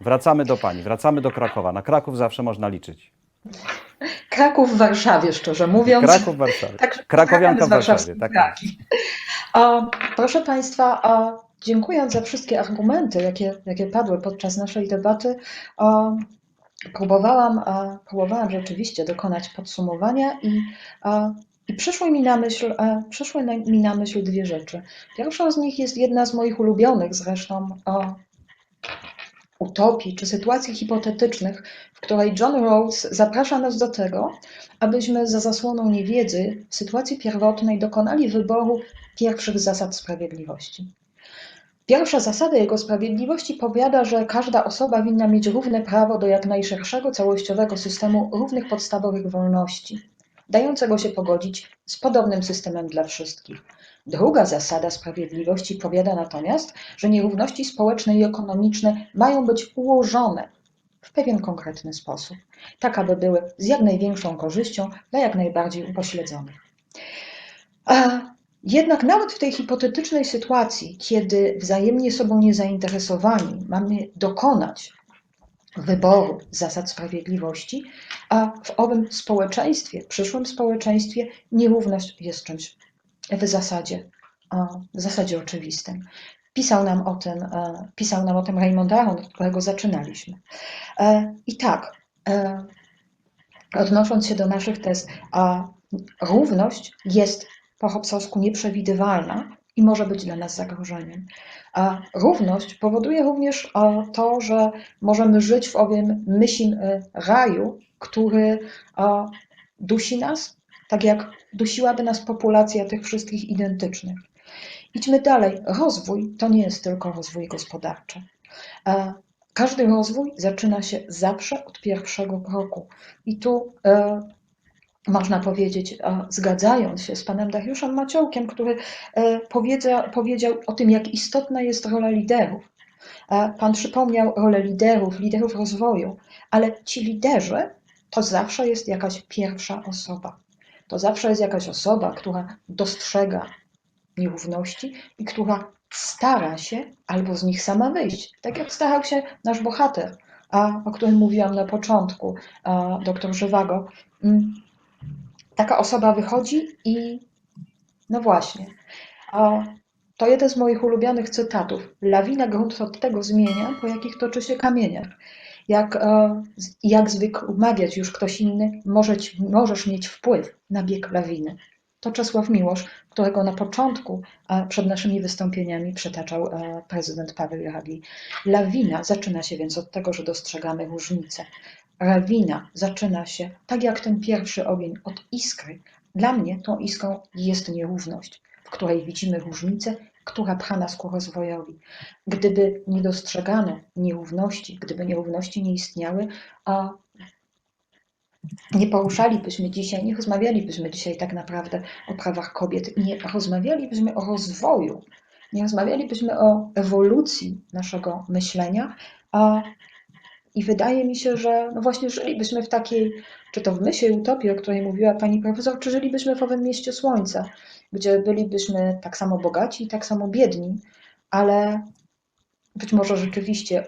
Wracamy do pani, wracamy do Krakowa. Na Kraków zawsze można liczyć. Kraków w Warszawie, szczerze mówiąc. Kraków w Warszawie. Także Krakowianka w Warszawie, tak. Pragi. A, proszę Państwa, a, dziękując za wszystkie argumenty, jakie, jakie padły podczas naszej debaty, a, próbowałam, próbowałam rzeczywiście dokonać podsumowania i, i przyszły mi na myśl, przyszły mi na myśl dwie rzeczy. Pierwszą z nich jest jedna z moich ulubionych zresztą utopii czy sytuacji hipotetycznych, w której John Rawls zaprasza nas do tego, abyśmy za zasłoną niewiedzy w sytuacji pierwotnej dokonali wyboru pierwszych zasad sprawiedliwości. Pierwsza zasada jego sprawiedliwości powiada, że każda osoba winna mieć równe prawo do jak najszerszego całościowego systemu równych podstawowych wolności, dającego się pogodzić z podobnym systemem dla wszystkich. Druga zasada sprawiedliwości powiada natomiast, że nierówności społeczne i ekonomiczne mają być ułożone w pewien konkretny sposób, tak aby były z jak największą korzyścią dla jak najbardziej upośledzonych. A jednak nawet w tej hipotetycznej sytuacji, kiedy wzajemnie sobą niezainteresowani mamy dokonać wyboru zasad sprawiedliwości, a w owym społeczeństwie, przyszłym społeczeństwie, nierówność jest czymś w zasadzie, w zasadzie oczywistym. Pisał nam o tym, e, pisał nam o tym Raymond Aron, od którego zaczynaliśmy. E, I tak, e, odnosząc się do naszych tez, równość jest po Hobbesowsku nieprzewidywalna i może być dla nas zagrożeniem. A równość powoduje również e, to, że możemy żyć w owym mysim e, raju, który e, dusi nas, tak jak dusiłaby nas populacja tych wszystkich identycznych. Idźmy dalej. Rozwój to nie jest tylko rozwój gospodarczy. Każdy rozwój zaczyna się zawsze od pierwszego kroku. I tu można powiedzieć, e, zgadzając się z panem Dariuszem Maciołkiem, który e, powiedzia, powiedział o tym, jak istotna jest rola liderów. E, Pan przypomniał rolę liderów, liderów rozwoju, ale ci liderzy to zawsze jest jakaś pierwsza osoba. To zawsze jest jakaś osoba, która dostrzega nierówności i która stara się albo z nich sama wyjść. Tak jak starał się nasz bohater, o którym mówiłam na początku, a, doktor Żywago. Taka osoba wychodzi i no właśnie. A, to jeden z moich ulubionych cytatów. Lawina grunt od tego zmienia, po jakich toczy się kamieniach. Jak, e, jak zwykł mawiać już ktoś inny, możesz, możesz mieć wpływ na bieg lawiny. To Czesław Miłosz, którego na początku, a przed naszymi wystąpieniami przytaczał e, prezydent Paweł Jagli. Lawina zaczyna się więc od tego, że dostrzegamy różnice. Lawina zaczyna się, tak jak ten pierwszy ogień, od iskry. Dla mnie tą iskrą jest nierówność, w której widzimy różnicę, która pcha nas ku rozwojowi. Gdyby nie dostrzegano nierówności, gdyby nierówności nie istniały, a nie poruszalibyśmy dzisiaj, nie rozmawialibyśmy dzisiaj tak naprawdę o prawach kobiet, nie rozmawialibyśmy o rozwoju, nie rozmawialibyśmy o ewolucji naszego myślenia, a i wydaje mi się, że no właśnie żylibyśmy w takiej, czy to w myśli utopii, o której mówiła pani profesor, czy żylibyśmy w owym mieście słońca, gdzie bylibyśmy tak samo bogaci i tak samo biedni, ale być może rzeczywiście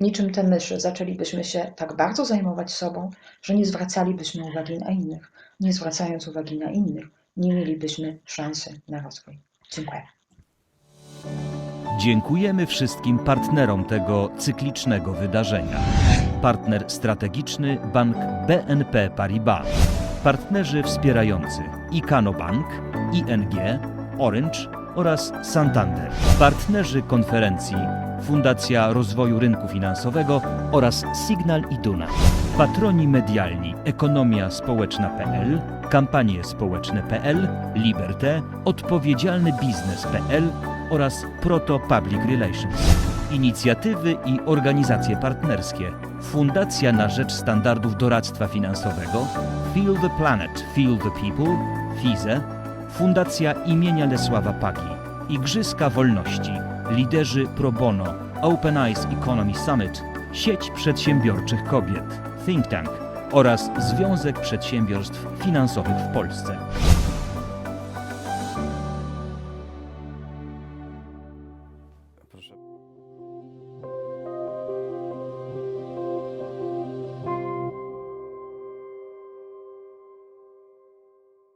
niczym te myszy zaczęlibyśmy się tak bardzo zajmować sobą, że nie zwracalibyśmy uwagi na innych. Nie zwracając uwagi na innych, nie mielibyśmy szansy na rozwój. Dziękuję. Dziękujemy wszystkim partnerom tego cyklicznego wydarzenia. Partner strategiczny Bank BNP Paribas. Partnerzy wspierający Ikano Bank, ING, Orange oraz Santander. Partnerzy konferencji Fundacja Rozwoju Rynku Finansowego oraz Signal Iduna. Patroni medialni Ekonomia Społeczna.pl, Kampanie Społeczne.pl, Liberté, Odpowiedzialny Biznes.pl oraz Proto Public Relations. Inicjatywy i organizacje partnerskie. Fundacja na rzecz standardów doradztwa finansowego, Feel the Planet, Feel the People, FIZE, Fundacja imienia Lesława Paki, Igrzyska Wolności, liderzy pro bono, Open Eyes Economy Summit, Sieć Przedsiębiorczych Kobiet, Think Tank oraz Związek Przedsiębiorstw Finansowych w Polsce.